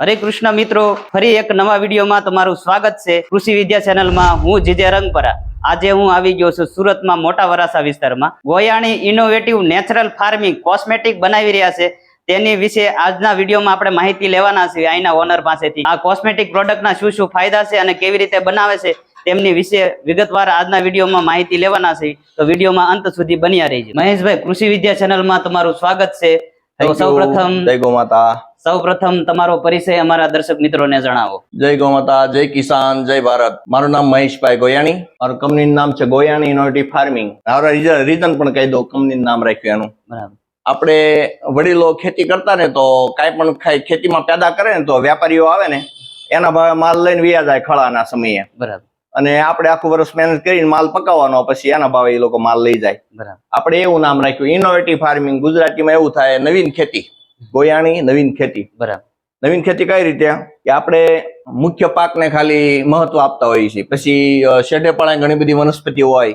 હરે કૃષ્ણ મિત્રો, ફરી એક નવા વિડીયોમાં તમારું સ્વાગત છે કૃષિ વિદ્યા ચેનલમાં. હું જીજે રંગપરા. આજે હું આવી ગયો છું સુરતમાં મોટા વરાસા વિસ્તારમાં. Goyani innovative natural farming cosmetic બનાવી રહ્યા છે. તેની વિશે આજના વિડીયોમાં આપણે માહિતી લેવાના છે અહીંના ઓનર પાસેથી. આ કોસ્મેટિક પ્રોડક્ટના શું શું ફાયદા છે અને કેવી રીતે બનાવે છે તેમની વિશે વિગતવાર આજના વિડીયોમાં માહિતી લેવાના છે તો વિડીયોમાં અંત સુધી બન્યા રહીજો. મહેશભાઈ, કૃષિ વિદ્યા ચેનલમાં તમારું સ્વાગત છે. તો સૌપ્રથમ જય ગૌ માતા. સૌપ્રથમ તમારો પરિચય અમારા દર્શક મિત્રોને જણાવો. જય ગૌ માતા જય કિસાન જય ભારત. મારું નામ મહેશભાઈ ગોયાણી. મારું કંપનીનું નામ છે ગોયાણી ઇનોવેટિવ ફાર્મિંગ મારા રીઝન પણ કહી દો કંપનીનું નામ રાખ્યું એનું. બરાબર. આપણે વડીલો ખેતી કરતા ને તો કાંઈ પણ ખાઈ ખેતીમાં પેદા કરે ને તો વેપારીઓ આવે ને એના ભાવે માલ લઈને વ્યા જાય ખળાના સમયે. બરાબર. અને આપણે આખું વર્ષ મહેનત કરીને માલ પકાવવાનો પછી એના ભાવે એ લોકો માલ લઈ જાય. બરાબર. આપણે એવું નામ રાખ્યું ઇનોવેટિવ ફાર્મિંગ ગુજરાતીમાં એવું થાય નવીન ખેતી. ગોયાણી નવીન ખેતી. બરાબર. નવીન ખેતી કઈ રીતે? કે આપણે મુખ્ય પાકને ખાલી મહત્વ આપતા હોઈએ છીએ. પછી શેઢે પણ ઘણી બધી વનસ્પતિ હોય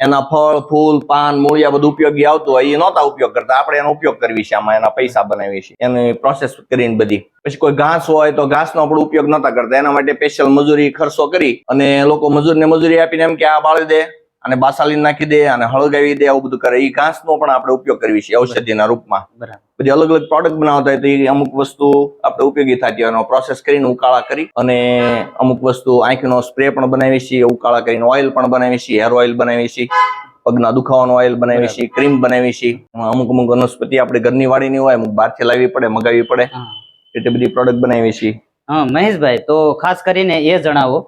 એના ફળ, ફૂલ, પાન મૂળિયા બધું ઉપયોગી આવતું હોય, એ નહોતા ઉપયોગ કરતા. આપણે એનો ઉપયોગ કરવી છે આમાં, એના પૈસા બનાવીએ છીએ. એની પ્રોસેસ કરીને બધી. પછી કોઈ ઘાસ હોય તો ઘાસનો આપણે ઉપયોગ નહોતા કરતા. એના માટે સ્પેશિયલ મજૂરી ખર્ચો કરી અને લોકો મજૂરને મજૂરી આપીને એમ કે આ બાળી દે. અને બાસાલી નાખી દે અને હળગાવી દે આવું બધું કરે. એ ઘાસનો પણ આપણે ઉપયોગ કરીએ છીએ ઔષધિના રૂપમાં. બધી અલગ અલગ પ્રોડક્ટ બનાવતા હોય તો એ અમુક વસ્તુ આપણે ઉપયોગી થતી હોય પ્રોસેસ કરીને ઉકાળા કરી અને અમુક વસ્તુ આંખનો સ્પ્રે પણ બનાવીએ છીએ ઉકાળા કરીને ઓઇલ પણ બનાવીએ છીએ હેર ઓઇલ બનાવીએ છીએ પગના દુખાવાનો ઓઇલ બનાવી છીએ ક્રીમ બનાવી છીએ. અમુક અમુક વનસ્પતિ આપણે ઘરની વાળીની હોય અમુક બહારથી લાવવી પડે મગાવી પડે. એટલી એટલે બધી પ્રોડક્ટ બનાવી છીએ. હા મહેશભાઈ તો ખાસ કરીને એ જણાવો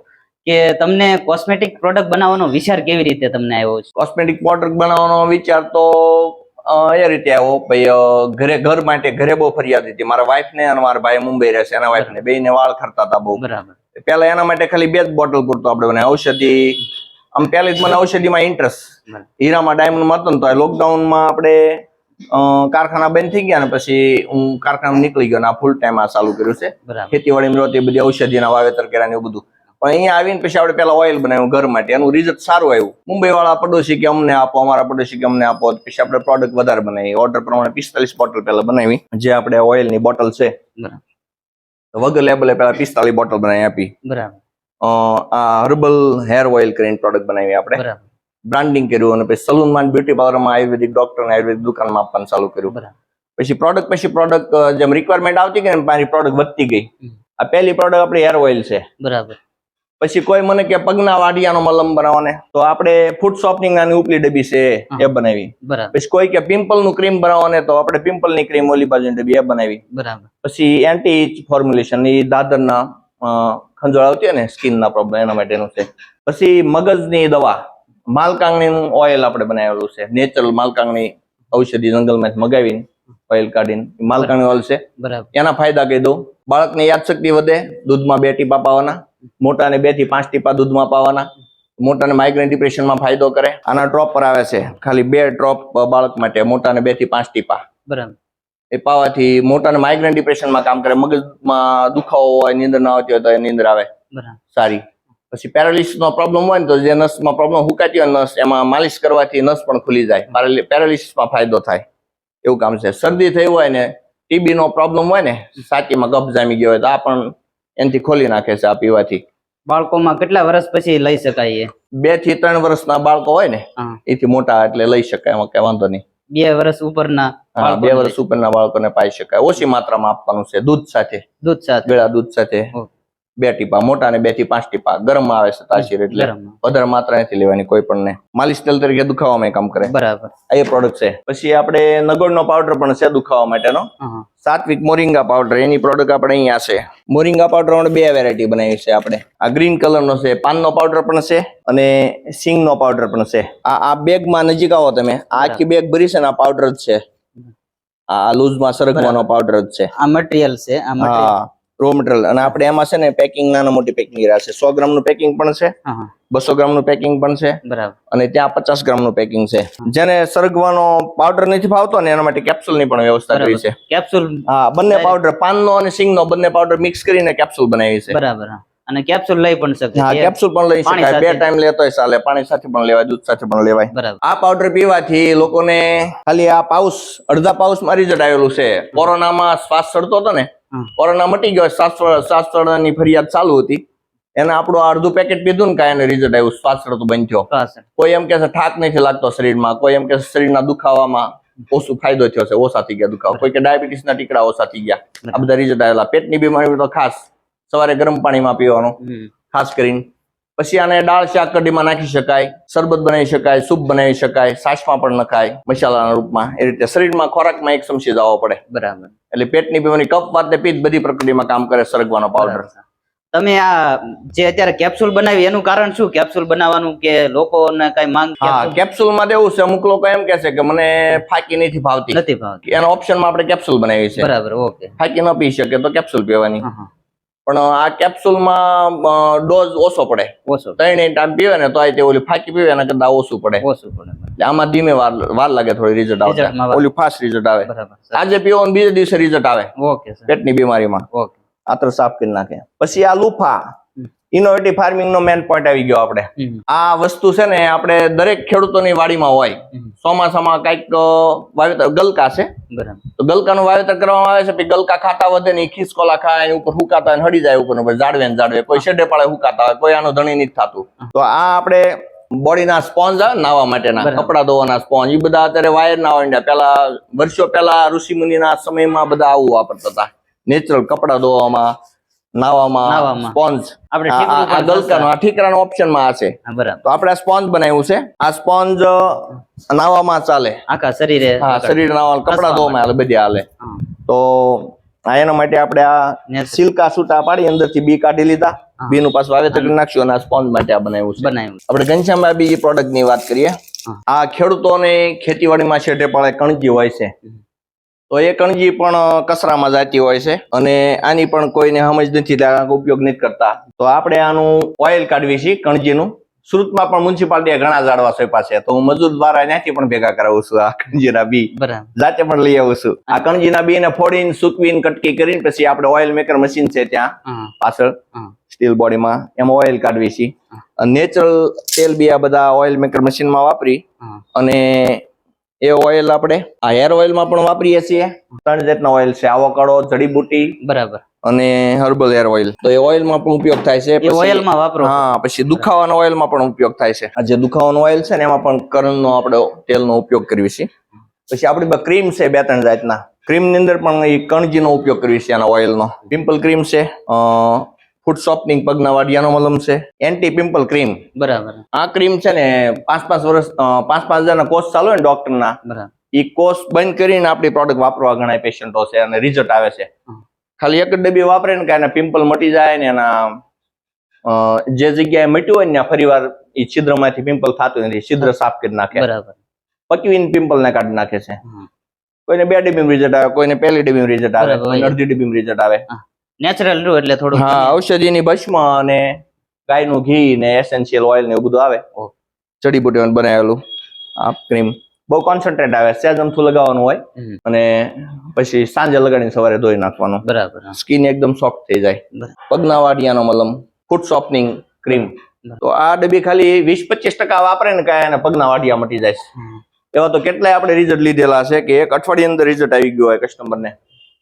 કે તમને કોસ્મેટિક પ્રોડક્ટ બનાવવાનો વિચાર કેવી રીતે તમને આવ્યો છે? કોસ્મેટિક પ્રોડક્ટ બનાવવાનો વિચાર તો એ રીતે આવ્યો ભાઈ ઘરે ઘર માટે ઘરે બહુ ફરિયાદ હતી. મારા વાઈફ ને અને મારા ભાઈ મુંબઈ રહેશે એના વાઈફ ને બે ને વાળ ખરતા હતા બહુ. બરાબર. પેલા એના માટે ખાલી બે જ બોટલ પૂરતો આપણે મને ઔષધિ આમ પહેલી જ મને ઔષધિમાં ઇન્ટરેસ્ટ હીરામાં ડાયમંડમાં હતો ને તો લોકડાઉનમાં આપણે કારખાના બંધ થઈ ગયા ને પછી હું કારખાના નીકળી ગયો ને આ ફૂલ ટાઈમ આ ચાલુ કર્યું છે. ખેતીવાડીમાં રહેતી બધી ઔષધિના વાવેતર કર્યા ને એવું બધું. પણ અહીંયા આવીને પછી આપણે પેલા ઓઇલ બનાવ્યું ઘર માટે. એનું રિઝલ્ટ સારું આવ્યું. મુંબઈ વાળા પડોશી કે અમને આપો અમારા પડોશી કે અમને આપો પછી આપણે પ્રોડક્ટ વધારે બનાવી ઓર્ડર પ્રમાણે પિસ્તાલીસ બોટલ પેલા બનાવી. જે આપણે ઓઇલની બોટલ છે. વગર લેબલે પેલા પિસ્તાલીસ બોટલ બનાવી આપી. બરાબર. આ હર્બલ હેર ઓઇલ કરીને પ્રોડક્ટ બનાવી આપણે. બ્રાન્ડિંગ કર્યું અને પછી સલૂનમાં બ્યુટી પાર્લરમાં આયુર્વેદિક ડોક્ટર આયુર્વેદિક દુકાનમાં આપવાનું ચાલુ કર્યું. બરાબર. પછી પ્રોડક્ટ પછી પ્રોડક્ટ જેમ રિક્વાયરમેન્ટ આવતી ગઈ ને મારી પ્રોડક્ટ વધતી ગઈ. આ પહેલી પ્રોડક્ટ આપણી હેર ઓઇલ છે. બરાબર. પછી કોઈ મને કે પગના વાડિયાનો મલમ બનાવવાને. તો આપણે ફૂડ શોપનિંગ નાની ઉપલી ડબ્બી છે એ બનાવી. પછી કોઈ કે પિમ્પલનું ક્રીમ બનાવવાને તો આપણે પિમ્પલની ક્રીમ ઓલી બાજુ ડબ્બી એ બનાવી. બરાબર. પછી એન્ટી ફોર્મ્યુલેશન એ દાદરના અ, ખંજવાળ આવતી હોય ને સ્કિન ના પ્રોબ્લેમ એના માટેનું છે. પછી મગજની દવા માલકાંગણીનું ઓઇલ આપણે બનાવેલું છે. નેચરલ માલકાંગણી ઔષધિ જંગલમાંથી મગાવીને. ઓઇલ કાઢીને ઈ ઓઇલ છે. એના ફાયદા કહી દઉં. બાળકની યાદશક્તિ વધે દૂધમાં બે ટીપા પાવાના મોટાને બેથી પાંચ ટીપા દૂધમાં પાવાના. મોટાને માઇગ્રેન ડિપ્રેશનમાં ફાયદો કરે. આના ડ્રોપ પર આવે છે. ખાલી બે ડ્રોપ બાળક માટે મોટાને બેથી પાંચ ટીપા. બરાબર. એ પાવાથી મોટાને માઇગ્રેન ડિપ્રેશનમાં કામ કરે. મગજમાં દુખાવો હોય નીંદર ના આવતી હોય તો એ નીંદર આવે. સારી. પછી પેરાલિસિસનો પ્રોબ્લેમ હોય ને તો જે નસમાં પ્રોબ્લેમ હુકાતી હોય નસ એમાં માલિશ કરવાથી નસ પણ ખુલી જાય. પેરાલિસિસમાં ફાયદો થાય. એવું કામ છે. શરદી થઈ હોય ને ટીબીનો પ્રોબ્લેમ હોય ને સાચીમાં કફ જામી ગયો હોય તો આ પણ એનાથી ખોલી નાખે છે આ પીવાથી. બાળકોમાં કેટલા વર્ષ પછી લઈ શકાય બેથી ત્રણ વર્ષના બાળકો હોય ને એથી મોટા એટલે લઈ શકાય એમાં કઈ વાંધો નહીં. બે વર્ષ ઉપરના બે વર્ષ ઉપરના બાળકોને પાઈ શકાય. ઓછી માત્રામાં આપવાનું છે દૂધ સાથે. દૂધ સાથે. ગળા દૂધ સાથે. બે ટીપા મોટા ને બેથી પાંચ ટીપા. ગરમ આવે છે તાસીર એટલે વધારે માત્રા નથી લેવાની કોઈ પણ ને. માલિશ તેલ તરીકે દુખાવામાં કામ કરે. બરાબર. આ એ પ્રોડક્ટ છે. પછી આપણે નગોળનો પાવડર પણ છે દુખાવા માટેનો. સાત્વિક મોરિંગા પાવડર એની પ્રોડક્ટ આપણે અહીંયા છે. મોરિંગા પાવડર બે વેરાયટી બનાવી છે આપણે. આ ગ્રીન કલરનો છે પાનનો પાવડર પણ છે અને સિંગનો પાવડર પણ છે. આ આ બેગમાં નજીક આવો તમે. આ આખી બેગ ભરી છે ને આ પાવડર જ છે. આ લૂઝમાં સરગવાનો પાવડર જ છે. આ મટીરિયલ છે આ રો મટીરિયલ અને આપણે એમાં છે ને પેકિંગ નાના મોટી પેકિંગ રહ્યા છે. સો ગ્રામનું પેકિંગ પણ છે બસો ગ્રામનું પેકિંગ પણ છે બરાબર. અને ત્યાં પચાસ ગ્રામનું પેકિંગ છે. જેને સરગવાનો પાવડર નથી ભાવતો ને એના માટે capsule ની પણ વ્યવસ્થા કરી છે. કેપ્સ્યુલ હા બંને પાવડર પાનનો અને સિંગનો બંને પાવડર મિક્સ કરીને કેપ્સ્યુલ બનાવી છે. બરાબર અને કેપ્સ્યુલ લઈ પણ શકે. હા કેપ્સ્યુલ પણ લઈ શકાય. બે. ટાઈમ લેતોય ચાલે. પાણી સાથે પણ લેવાય દૂધ સાથે પણ લેવાય. બરાબર. આ પાવડર પીવાથી લોકોને ખાલી આ પાઉસ અડધા પાઉસ મારી જડાયેલું આવેલું છે. કોરોનામાં શ્વાસ ચડતો હતો ને કોરોના મટી ગયો શ્વાસ ચડવાની ફરિયાદ ચાલુ હતી. એને આપણું આ અડધું પેકેટ પીધું ને કાંઈ રિઝલ્ટ આવ્યું શ્વાસ ચડતું બંધ થયો. કોઈ એમ કે છે થાક નથી લાગતો શરીરમાં કોઈ એમ કે શરીરના દુખાવામાં ઓછું ફાયદો થયો છે ઓછા થઈ ગયા દુખાવા. કોઈ કે ડાયાબિટીસ ના ટીકડા ઓછા થઈ ગયા. આ બધા રિઝલ્ટ આવેલા. પેટની બીમારી તો ખાસ. સવારે ગરમ પાણીમાં પીવાનું. ખાસ કરીને. પછી આને દાળ શાક કઢીમાં નાખી શકાય શરબત બનાવી શકાય સૂપ બનાવી શકાય સાસમાં પણ નખાય મસાલાના રૂપમાં. એ રીતે શરીરમાં ખોરાકમાં એક સમસી જવો પડે. બરાબર. એટલે પેટની બીમારી કફ વાતને પીત બધી પ્રકૃતિમાં કામ કરે સરગવાનો પાવડર તમે આ જે અત્યારે કેપ્સ્યુલ બનાવી એનું કારણ શું? કેપ્સ્યુલ બનાવવાનું કે લોકોને કઈ માંગ હા કેપ્સ્યુલમાં તો એવું છે અમુક લોકો એમ કે છે કે મને ફાકી નથી ભાવતી. નથી ભાવતી. એના ઓપ્શનમાં આપણે કેપ્સ્યુલ બનાવી છે બરાબર ઓકે. ફાકી ન પી શકે તો કેપ્સ્યુલ પીવાની. પણ આ કેપ્સ્યુલમાં ડોઝ ઓછો પડે. ઓછો ત્રણ ટાઈમ પીવે ને તો આ તે ઓલી ફાકી પીવે એના કરતા ઓછું પડે. ઓછું પડે એટલે આમાં ધીમે વાર વાર લાગે થોડી રિઝલ્ટ આવે. ઓલું ફાસ્ટ રિઝલ્ટ આવે. આજે પીવો ને બીજે દિવસે રિઝલ્ટ આવે. ઓકે પેટની બીમારીમાં. ઓકે. આતર સાફ કરી નાખે. પછી આ લુફા. ઇનોવેટિવ ફાર્મિંગ નો મેન પોઈન્ટ આવી ગયો આપણે. આ વસ્તુ છે ને આપણે દરેક ખેડૂતોની વાડીમાં હોય. ચોમાસામાં કંઈક વાવેતર ગલકા છે. તો ગલકાનું વાવેતર કરવામાં આવે છે પછી ગલકા ખાતા વધે ને ખિસકોલા ખાય એની ઉપર હુકાતા હડી જાય ઉપર જાડવે ને જાડવે કોઈ શેડે પાળે હુકાતા હોય કોઈ આનું ધણી નથી થતું. તો આ આપણે બોડીના સ્પોન્જ આવે નાવા માટેના કપડા ધોવાના સ્પોન્જ એ બધા અત્યારે વાયર ના હોય પેલા વર્ષો પહેલા ઋષિ મુનિના સમયમાં બધા આવું વાપરતા હતા. નેચરલ કપડા ધોવામાં નાવામાં. સ્પોન્જ. આપણે આ ગલકાનો આ ઠીકરાનો ઓપ્શનમાં આ છે. તો આપણે આ સ્પોન્જ બનાવ્યું છે. આ સ્પોન્જ નાવામાં ચાલે. આખા શરીરે હા શરીર નાવા કપડા ધોવામાં હાલે બધી હાલે. તો આ એના માટે આપણે આ સિલ્કા સૂટા પાડી અંદરથી બી કાઢી લીધા. બી નું પાછું વાવેતર કરી નાખ્યું અને આ સ્પોન્જ માટે આ બનાવ્યું છે. બનાવ્યું. આપણે ઘનશ્યામભાઈ બીજી પ્રોડક્ટની વાત કરીએ. આ ખેડૂતોને ખેતીવાડીમાં છેટે પણ કણકી હોય છે. તો એ કણજી પણ કચરામાં જાતી હોય છે અને આની પણ કોઈને સમજ નથી ઉપયોગ નથી કરતા. તો આપણે આનું ઓઇલ કાઢવી છીએ કણજીનું સુરતમાં પણ મ્યુનિસિપાલિટીએ ઘણા ઝાડવા સોંપ્યા છે. તો હું મજૂર દ્વારા ત્યાંથી પણ ભેગા કરાવું છું આ કણજીના બી. જાતે પણ લઈ આવું છું. આ કણજીના બી ને ફોડીને સૂકવીને કટકી કરીને પછી આપણે ઓઇલ મેકર મશીન છે ત્યાં પાછળ. સ્ટીલ બોડીમાં એમાં ઓઇલ કાઢવી છીએ. નેચરલ તેલ બી આ બધા ઓઇલ મેકર મશીનમાં વાપરી અને એ ઓઇલ આપણે આ હેર ઓઇલમાં પણ વાપરીએ છીએ. ત્રણ જાતના ઓઇલ છે આવોકાડો જડીબુટી બરાબર. અને હર્બલ હેર ઓઇલ તો એ ઓઇલમાં પણ ઉપયોગ થાય છે ઓઇલમાં વાપરો. હા પછી દુખાવાના ઓઇલમાં પણ ઉપયોગ થાય છે. આ જે દુખાવાનો ઓઇલ છે ને એમાં પણ કરણનો આપણે તેલનો ઉપયોગ કરીએ છીએ. પછી આપણી ક્રીમ છે બે ત્રણ જાતના. ક્રીમની અંદર પણ એ કણજીનો ઉપયોગ કરીએ છીએ આના ઓઇલનો પિમ્પલ ક્રીમ છે ફૂડ સોફ્ટનિંગ પગના વાડિયાનો મલમ છે. એન્ટી પિમ્પલ ક્રીમ બરાબર. આ ક્રીમ છે ને પાંચ પાંચ વર્ષ પાંચ પાંચ હજારના કોર્સ ચાલુ હોય ને ડોક્ટરના બરાબર. એ કોર્સ બંધ કરીને આપણી પ્રોડક્ટ વાપરવા ઘણા પેશન્ટો છે અને રિઝલ્ટ આવે છે. ખાલી એક જ ડબ્બી વાપરે ને કે એના પિમ્પલ મટી જાય ને એના જે જગ્યાએ મટ્યું હોય ને ફરી વાર એ છિદ્રમાંથી પિમ્પલ થતું નથી છિદ્ર સાફ કરી નાખે. બરાબર. પકવીને પિમ્પલ ને કાઢી નાખે છે. કોઈને બે ડબ્બી રિઝલ્ટ આવે કોઈને પહેલી ડબ્બી રિઝલ્ટ આવે કોઈને અડધી ડબ્બી રિઝલ્ટ આવે. નેચરલ રહ્યું એટલે થોડું હા ઔષધિની ભસ્મ અને ગાયનું ઘી ને એસેન્શિયલ ઓઇલ ને એવું બધું આવે. જડીબુટીઓનું બનાવેલું આ ક્રીમ બહુ કોન્સન્ટ્રેટ આવે સેજ અમથું લગાવવાનું હોય અને પછી સાંજે લગાડીને સવારે ધોઈ નાખવાનું. બરાબર સ્કીન સ્કિન એકદમ સોફ્ટ થઈ જાય. પગના વાડિયાનો મલમ ફૂટ સોફ્ટનિંગ ક્રીમ તો આ ડબ્બી ખાલી વીસ પચીસ ટકા વાપરે ને કાંઈ એને પગના વાડિયા મટી જાય. એવા તો કેટલાય આપણે રિઝલ્ટ લીધેલા છે કે એક અઠવાડિયા અંદર રિઝલ્ટ આવી ગયો હોય કસ્ટમરને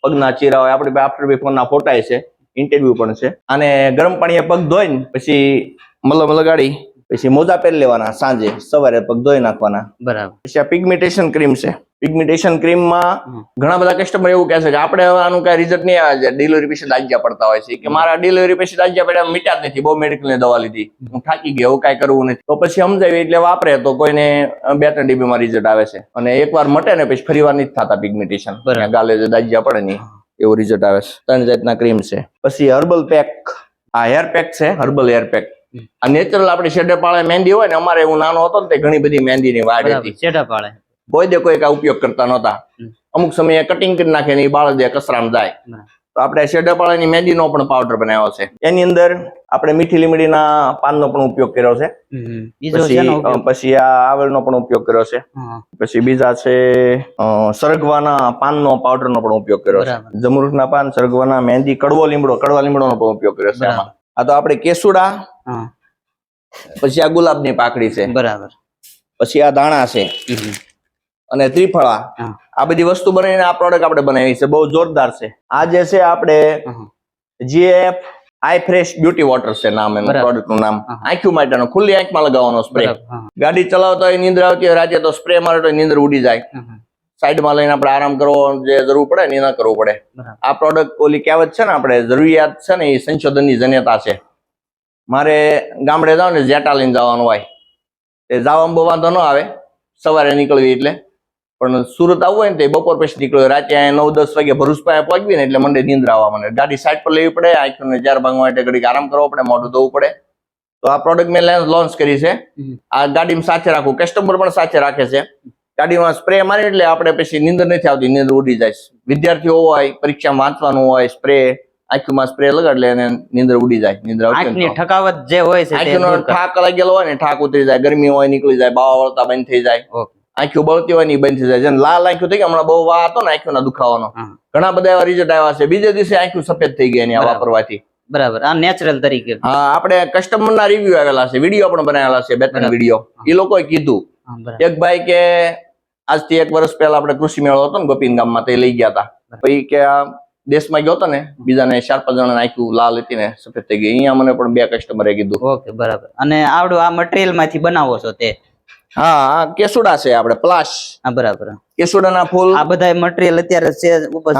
પગના ચીરા હોય આપણી આફ્ટર બિફોરના ફોટા છે ઇન્ટરવ્યુ પણ છે. અને ગરમ પાણીએ પગ ધોઈને પછી મલમ લગાડી પછી મોજા પહેરી લેવાના સાંજે. સવારે પગ ધોઈ નાખવાના. બરાબર. પછી આ પિગમેન્ટેશન ક્રીમ છે. પિગમેન્ટેશન ક્રીમમાં. ઘણા બધા કસ્ટમર એવું કહે છે કે આપણે હવે આનું કઈ રિઝલ્ટ નહીં આવે. છે ડિલિવરી પછી દાજ્યા પડતા હોય છે. કે મારા ડિલિવરી પછી દાજ્યા પડ્યા મીટા જ નથી. બહુ મેડિકલની દવા લીધી. હું થાકી ગયો એવું કાંઈ કરવું નથી. તો પછી સમજાવી એટલે વાપરે તો કોઈને બે ત્રણ ડીબીમાં રિઝલ્ટ આવે છે. અને એકવાર મટે ને પછી ફરી વાર નથી થતા પિગમેન્ટેશન ગાલે દાજ્યા પડે નહીં એવું રિઝલ્ટ આવે છે. ત્રણ જાતના ક્રીમ છે. પછી હર્બલ પેક આ હેર પેક છે હર્બલ હેર પેક આ નેચરલ આપણે શેડે પાળે મહેંદી હોય ને અમારે હું નાનો હતો ને તે ઘણી બધી મહેંદીની વાડ હતી. શેડે પાડે કોઈ દે કોઈ કાંઈ ઉપયોગ કરતા નહોતા. અમુક સમયે કટિંગ કરી નાખે ને એ બાળ દે કચરામાં જાય તો આપણે શેડાપાળાની મહેંદીનો પણ પાવડર બનાવ્યો છે. એની અંદર આપણે મીઠી લીમડીના પાનનો પણ ઉપયોગ કર્યો છે. પછી? પછી આ આવળનો પણ ઉપયોગ કર્યો છે. પછી બીજા છે સરગવાના પાનનો પાવડરનો પણ ઉપયોગ કર્યો છે. જમરૂખના પાન સરગવાના મહેંદી કડવો લીમડો કડવા લીમડોનો પણ ઉપયોગ કર્યો છે. આ તો આપણે કેસુડા પછી આ ગુલાબની પાકડી છે. બરાબર. પછી આ દાણા છે. અને ત્રિફળા. આ બધી વસ્તુ બનાવીને આ પ્રોડક્ટ આપણે બનાવી છે. બહુ જોરદાર છે. આ જે છે આપણે GF I fresh beauty water છે નામ એનું પ્રોડક્ટનું નામ. આંખ્યું આંખું માટેનો ખુલ્લી આંખમાં લગાવવાનો સ્પ્રે ગાડી ચલાવતા હોય નીંદર આવતી હોય રાતે તો સ્પ્રે મારે તો નીંદર ઉડી જાય. સાઈડમાં લઈને આપણે આરામ કરવો જે જરૂર પડે ને એ ના કરવું પડે. આ પ્રોડક્ટ ઓલી કહેવત છે ને આપણે જરૂરિયાત છે ને એ સંશોધનની જન્યતા છે. મારે ગામડે જાવ ને જેટા લઈને જવાનું હોય. એ જવામાં બહુ વાંધો ન આવે. સવારે નીકળવી એટલે. પણ સુરત આવવું હોય ને તે બપોર પછી નીકળ્યો. રાતે અહીંયા નવ દસ વાગે ભરૂચ પાસે પહોંચવી ને એટલે મંડે નીંદર આવવા મને ગાડી સાઈડ પર લેવી પડે આંખોને ચાર ભાગવા માટે ઘડીક આરામ કરવો પડે મોઢું ધોવું પડે. તો આ પ્રોડક્ટ મેં લોન્ચ કરી છે. આ ગાડીમાં સાથે રાખવું કસ્ટમર પણ સાથે રાખે છે. ગાડીમાં સ્પ્રે મારી એટલે આપણે પછી નીંદર નથી આવતી નીંદર ઉડી જાય વિદ્યાર્થીઓ હોય પરીક્ષામાં વાંચવાનું હોય સ્પ્રે આંખમાં સ્પ્રે લગાડે અને નીંદર ઉડી જાય નીંદર આવતી ઠકાવટ જે હોય છે આંખનો દૂર લાગેલો હોય ને ઠાક ઉતરી જાય ગરમી હોય નીકળી જાય બાવા વળતા બંધ થઈ જાય. ઓકે. આંખો બળતી હોય ને બંધ થઈ જાય. જેને લાલ આંખો થઈ ગઈ હમણાં બહુ વા હતો ને આંખોના દુખાવાનો. ઘણા બધા એવા રિઝલ્ટ આવ્યા છે. બીજે દિવસે આંખો સફેદ થઈ ગયા એની આ વાપરવાથી બરાબર. આ નેચરલ તરીકે. હા આપણે કસ્ટમર ના રિવ્યુ આવેલા છે. વીડિયો પણ બનાવેલા છે બે ત્રણ વીડિયો. એ લોકોએ કીધું. એક ભાઈ કે આજથી એક વર્ષ પહેલા આપણે કૃષિ મેળો હતો ને ગોપીન ગામમાં તે લઈ ગયા હતા પછી કે આ દેશમાં ગયો હતો ને બીજાને ચાર પાંચ જણા નાખ્યું લાલ હતી ને સફેદ થઈ ગઈ. અહીંયા મને પણ બે કસ્ટમરે કીધું. ઓકે બરાબર. અને આવડું આ મટીરિયલમાંથી બનાવો છો તે? હા કેસુડા છે આપણે પ્લાસ હા બરાબર. કેસુડાના ફૂલ. આ બધા મટીરિયલ અત્યારે છે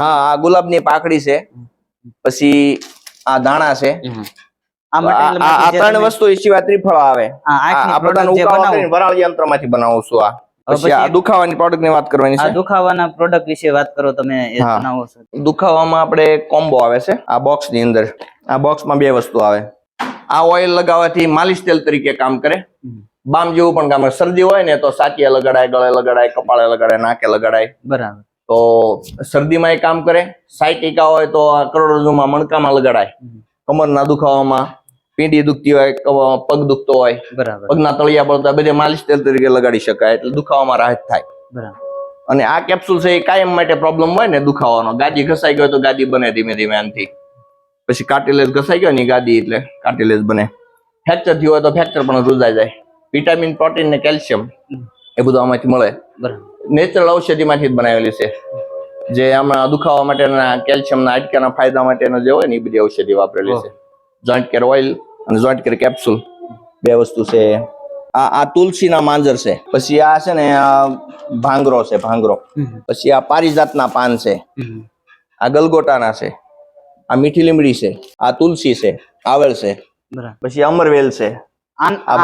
હા આ ગુલાબની પાકડી છે. પછી આ દાણા છે. આ ત્રણ વસ્તુ એ સિવાય ત્રિફળ આવે. આ બધાનો ઉકાળો વરાળ યંત્રમાંથી બનાવું છું આ. પછી આ દુખાવાની પ્રોડક્ટની વાત કરવાની આ છે દુખાવાના પ્રોડક્ટ વિશે વાત કરો તમે છો. દુખાવામાં આપણે કોમ્બો આવે છે આ બોક્સની અંદર. આ બોક્સમાં બે વસ્તુ આવે. આ ઓઇલ લગાવવાથી માલિશ તેલ તરીકે કામ કરે. બામ જેવું પણ કામ શરદી હોય ને તો સાચીએ લગાડાય ગળે લગાડાય કપાળે લગાડાય નાકે લગાડાય. બરાબર. તો શરદીમાં એ કામ કરે. સાયટિકા હોય તો આ કરોડરજ્જુમાં મણકામાં લગાડાય. કમરના દુખાવામાં પીંડી દુખતી હોય પગ દુખતો હોય. બરાબર. પગના તળિયા પડતા બધે માલિશ તેલ તરીકે લગાડી શકાય એટલે દુખાવામાં રાહત થાય. બરાબર. અને આ કેપ્સ્યુલ છે એ કાયમ માટે પ્રોબ્લેમ હોય ને દુખાવાનો. ગાદી ઘસાઈ ગયો તો ગાદી બને ધીમે ધીમે આનથી પછી કાર્ટિલેજ ઘસાઈ ગયો ને ગાદી એટલે કાર્ટિલેજ બને. ફ્રેક્ચર થયું હોય તો ફ્રેક્ચર પણ રૂજાઈ જાય. વિટામિન પ્રોટીન ને કેલ્શિયમ. એ બધું આમાંથી મળે. નેચરલ ઔષધિમાંથી જ બનાવેલી છે. જે આમાં દુખાવા માટેના કેલ્શિયમના હાડકાના ફાયદા માટેનો જે હોય ને એ બધી ઔષધિ વાપરેલી છે. જોઈન્ટ કેર ઓઇલ અને જોઈન્ટ કેર કેપ્સ્યુલ બે વસ્તુ છે. આ આ તુલસીના માંજર છે. પછી આ છે ને આ ભાંગરો છે ભાંગરો. પછી આ પારિજાતના પાન છે. આ ગલગોટાના છે. આ મીઠી લીમડી છે. આ તુલસી છે. આવેલ છે. પછી અમરવેલ છે. આ